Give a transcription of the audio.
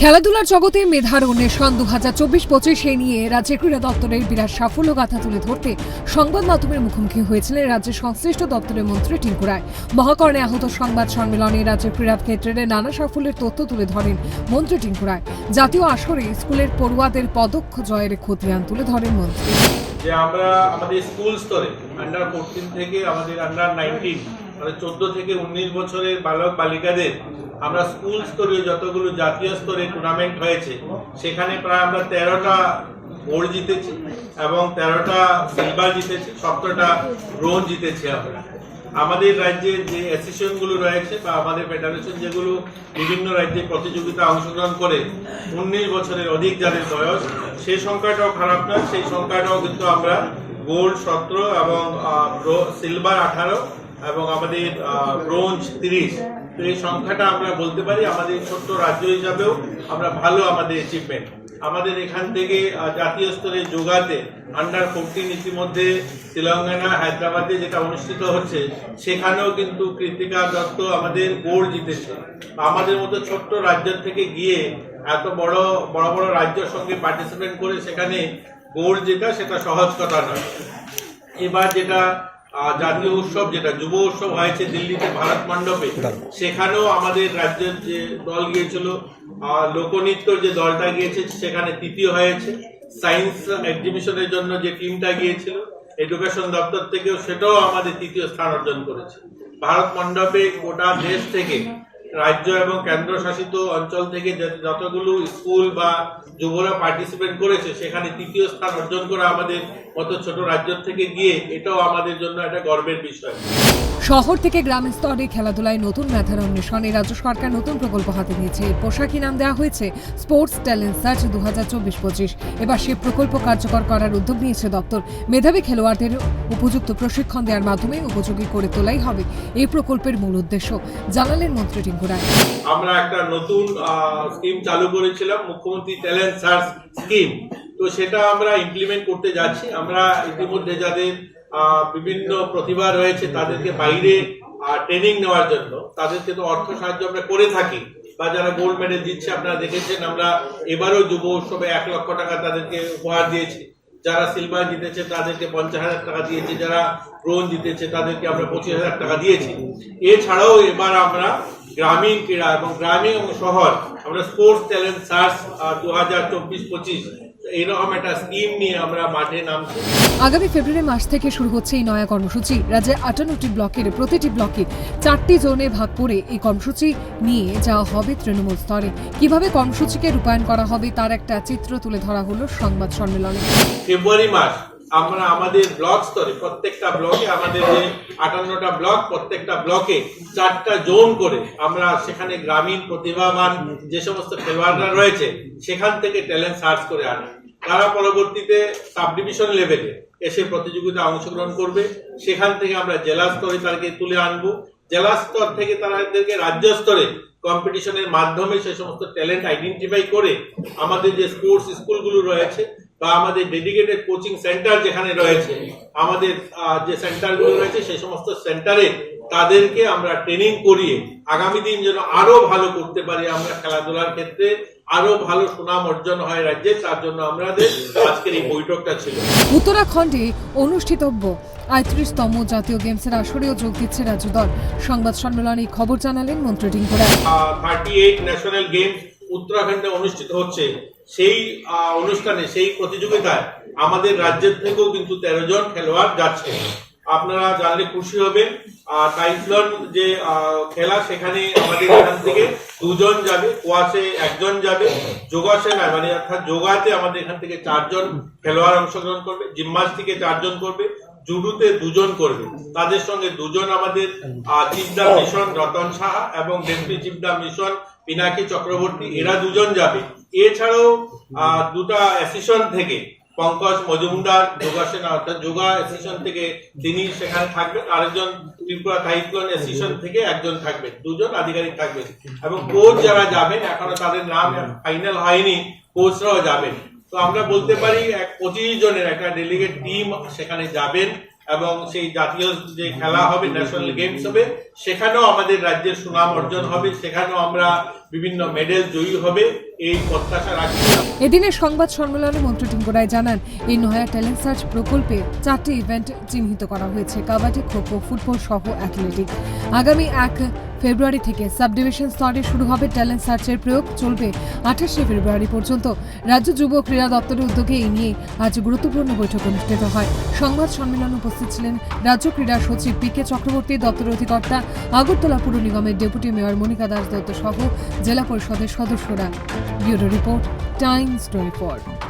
খেলাধুলার জগতে মেধার অন্বেষণ দু হাজার চব্বিশ পঁচিশে নিয়ে রাজ্যের ক্রীড়া দপ্তরের বিরাট সাফল্য গাথা তুলে ধরতে সংবাদ মাধ্যমের মুখোমুখি হয়েছিলেন রাজ্যের সংশ্লিষ্ট দপ্তরের মন্ত্রী টিঙ্কু রায়। মহাকর্ণে আহত সংবাদ সম্মেলনে রাজ্যের ক্রীড়া ক্ষেত্রে নানা সাফল্যের তথ্য তুলে ধরেন মন্ত্রী টিঙ্কু রায়। জাতীয় আসরে স্কুলের পড়ুয়াদের পদক্ষ জয়ের খতিয়ান তুলে ধরেন মন্ত্রী। আমরা আমাদের স্কুল স্তরে আন্ডার ফোরটিন থেকে আমাদের আন্ডার নাইনটিন মানে চোদ্দ থেকে উনিশ বছরের বালক বালিকাদের আমরা স্কুল স্তরে যতগুলো জাতীয় স্তরে টুর্নামেন্ট হয়েছে, সেখানে প্রায় আমরা তেরোটা গোল্ড জিতেছি এবং তেরোটা সিলভার জিতেছি, সতেরোটা ব্রোঞ্জ জিতেছি আমরা। আমাদের রাজ্যের যে অ্যাসোসিয়েশনগুলো রয়েছে বা আমাদের ফেডারেশন যেগুলো বিভিন্ন রাজ্যে প্রতিযোগিতা অংশগ্রহণ করে, উনিশ বছরের অধিক যাদের বয়স সেই সংখ্যাটাও খারাপ নয়, সেই সংখ্যাটাও কিন্তু আমরা গোল্ড সতেরো এবং সিলভার আঠারো এবং আমাদের ব্রোঞ্জ তিরিশ। তো এই সংখ্যাটা আমরা বলতে পারি আমাদের ছোট্ট রাজ্য হিসাবেও আমরা ভালো আমাদের অ্যাচিভমেন্ট আমাদের এখান থেকে জাতীয় স্তরে যোগাতে আন্ডার ফোরটিন ইতিমধ্যে তেলেঙ্গানা, হায়দ্রাবাদে যেটা অনুষ্ঠিত হচ্ছে, সেখানেও কিন্তু কৃতিকা দত্ত আমাদের গোল্ড জিতেছে। আমাদের মতো ছোট্ট রাজ্য থেকে গিয়ে এত বড় বড় বড় রাজ্যের সঙ্গে পার্টিসিপেট করে সেখানে গোল্ড জেতা, সেটা সহজ কথা নয়। এবার যেটা জাতীয় উৎসব যেটা, যুব উৎসব হয়েছে দিল্লিতে ভারত মণ্ডপে। সেখানেও আমাদের রাজ্যের যে দল গিয়েছিল লোকনৃত্য যে দলটা গিয়েছে, সেখানে তৃতীয় হয়েছে। সায়েন্স এক্সিবিশনের জন্য যে টিমটা গিয়েছিল, এডুকেশন দপ্তর থেকেও সেটাও আমাদের তৃতীয় স্থান অর্জন করেছে। ভারত মণ্ডপে গোটা দেশ থেকে রাজ্য এবং কেন্দ্রশাসিত অঞ্চল থেকে যতগুলো স্কুল বা যুবরা পার্টিসিপেট করেছে, সেখানে তৃতীয় স্থান অর্জন করা আমাদের মতো ছোট রাজ্য থেকে গিয়ে এটাও আমাদের জন্য একটা গর্বের বিষয়। শহর থেকে গ্রাম স্তরে খেলাধুলায় নতুন মেধার অন্বেষণে রাজ্য সরকার নতুন প্রকল্প হাতে নিয়েছে। পোশাকি নাম দেওয়া হয়েছে স্পোর্টস ট্যালেন্ট সার্চ দু হাজার চব্বিশ পঁচিশ। এবার সে প্রকল্প কার্যকর করার উদ্যোগ নিয়েছে দপ্তর। মেধাবী খেলোয়াড়দের উপযুক্ত প্রশিক্ষণ দেওয়ার মাধ্যমে উপযোগী করে তোলাই হবে এই প্রকল্পের মূল উদ্দেশ্য, জানালেন মন্ত্রী টিঙ্কু রায়। আমরা একটা নতুন স্কিম চালু করেছিলাম, মুখ্যমন্ত্রী ট্যালেন্ট সার্চ স্কিম তো সেটা আমরা ইমপ্লিমেন্ট করতে যাচ্ছি। আমরা ইতিমধ্যে যাদের বিভিন্ন প্রতিভা রয়েছে তাদেরকে বাইরে ট্রেনিং নেওয়ার জন্য। তাদেরকে তো অর্থ সাহায্য আমরা করে থাকি। বা যারা গোল্ড মেডেল দিচ্ছে আপনারা দেখেছেন, আমরা এবারও যুব উৎসবে এক লক্ষ টাকা তাদেরকে উপহার দিয়েছি। যারা সিলভার জিতেছে, তাদেরকে পঞ্চাশ হাজার টাকা দিয়েছি। যারা ব্রোঞ্জ জিতেছে, তাদেরকে আমরা পঁচিশ হাজার টাকা দিয়েছি। এছাড়াও এবার আমরা গ্রামীণ ক্রীড়া এবং গ্রামীণ এবং শহর আমরা স্পোর্টস ট্যালেন্ট সার্চ দু হাজার চব্বিশ পঁচিশ এইরকম একটা স্কিম নিয়ে আমরা মাঠে নামছি। আগামী ফেব্রুয়ারি মাস থেকে শুরু হচ্ছে এই নয়া কর্মসূচি। রাজ্যের আটান্নটি ব্লকের প্রতিটি ব্লকে চারটি জোনে ভাগ করে এই কর্মসূচি নিয়ে যাওয়া হবে তৃণমূল স্তরে। কীভাবে কর্মসূচিকে রূপায়ণ করা হবে তার একটা চিত্র তুলে ধরা হলো সংবাদ সম্মেলনে। ফেব্রুয়ারি মাস আমরা আমাদের ব্লক স্তরে, প্রত্যেকটা ব্লকে আমাদের যে আটান্নটা ব্লক, প্রত্যেকটা ব্লকে চারটা জোন করে আমরা সেখানে গ্রামীণ প্রতিভাবান যে সমস্ত খেলোয়াড়রা রয়েছে, সেখান থেকে ট্যালেন্ট সার্চ করে আনি। তারা পরবর্তীতে সাব ডিভিশন লেভেলে এসে প্রতিযোগিতা অংশগ্রহণ করবে। সেখান থেকে আমরা জেলা স্তরে তাদেরকে তুলে আনব। জেলা স্তর থেকে তাদেরকে রাজ্য স্তরে কম্পিটিশনের মাধ্যমে সেই সমস্ত ট্যালেন্ট আইডেন্টিফাই করে আমাদের যে স্পোর্টস স্কুলগুলো রয়েছে বা আমাদের ডেডিকেটেড কোচিং সেন্টার যেখানে রয়েছে আমাদের যে সেন্টারগুলো রয়েছে সেই সমস্ত সেন্টারে তাদেরকে আমরা ট্রেনিং করিয়ে আগামী দিন যেন আরও ভালো করতে পারি আমরা খেলাধুলার ক্ষেত্রে আরও ভালো সুনাম অর্জন হয় রাজ্যে তার জন্য আমাদের আজকের এই বৈঠকটা ছিল। উত্তরাখণ্ডে অনুষ্ঠিতব্য আয়ত্রিশতম জাতীয় গেমসের আসরেও যোগ দিচ্ছে রাজ্য দল। সংবাদ সম্মেলনে খবর জানালেন মন্ত্রী Tinku thirty eight national games উত্তরাখণ্ডে অনুষ্ঠিত হচ্ছে। সেই অনুষ্ঠানে, সেই প্রতিযোগিতায় আমাদের রাজ্যের থেকেও কিন্তু তেরো জন খেলোয়াড় যাচ্ছে। আপনারা জানলে খুশি হবেন। টাইফলন যে খেলা, সেখানে আমাদের এখান থেকে দুজন যাবে, কোয়াশে একজন যাবে। যোগাসনে মানে অর্থাৎ যোগাতে আমাদের এখান থেকে চারজন খেলোয়াড় অংশগ্রহণ করবে, জিমনাস্টিকে চারজন করবে, জুডুতে দুজন করবে। তাদের সঙ্গে দুজন আমাদের চিপদা মিশন রতন সাহা এবং deputy chef de mission, Pinaki Chakraborty, এরা দুজন যাবে। এছাড়াও দুটা অ্যাসিশন থেকে, পঙ্কজ মজুমদার যোগাসন, অর্থাৎ যোগা অ্যাসিশন থেকে তিনি সেখানে থাকবেন, আরেকজন ত্রিপুরা থাইক্লোন অ্যাসিশন থেকে একজন থাকবেন, দুজন আধিকারিক থাকবেন। এবং কোচ যারা যাবেন, এখনও তাদের নাম ফাইনাল হয়নি কোচরাও যাবেন। তো আমরা বলতে পারি, এক পঁচিশ জনের একটা ডেলিগেট টিম সেখানে যাবেন। এবং সেই জাতীয় যে খেলা হবে ন্যাশনাল গেমস হবে, সেখানেও আমাদের রাজ্যের সুনাম অর্জন হবে, সেখানেও আমরা বিভিন্ন মেডেল জয়ী হবে, এই প্রত্যাশা রাখি। এদিনের সংবাদ সম্মেলনে মন্ত্রী টিঙ্কু রায় জানান, এই নয়া ট্যালেন্ট সার্চ প্রকল্পে চারটি ইভেন্ট চিহ্নিত করা হয়েছে, কাবাডি, খোখো, ফুটবল সহ অ্যাথলেটিক। আগামী এক ফেব্রুয়ারি থেকে সাব ডিভিশন স্তরে শুরু হবে ট্যালেন্ট সার্চের প্রয়োগ, চলবে আঠাশে ফেব্রুয়ারি পর্যন্ত। রাজ্য যুব ক্রীড়া দপ্তরের উদ্যোগে এই নিয়ে আজ গুরুত্বপূর্ণ বৈঠক অনুষ্ঠিত হয়। সংবাদ সম্মেলনে উপস্থিত ছিলেন রাজ্য ক্রীড়া সচিব পি কে চক্রবর্তী দপ্তর অধিকর্তা, আগরতলা পুর নিগমের ডেপুটি মেয়র মনিকা দাস দত্ত সহ জেলা পরিষদের সদস্যরা। Bureau report, Times twenty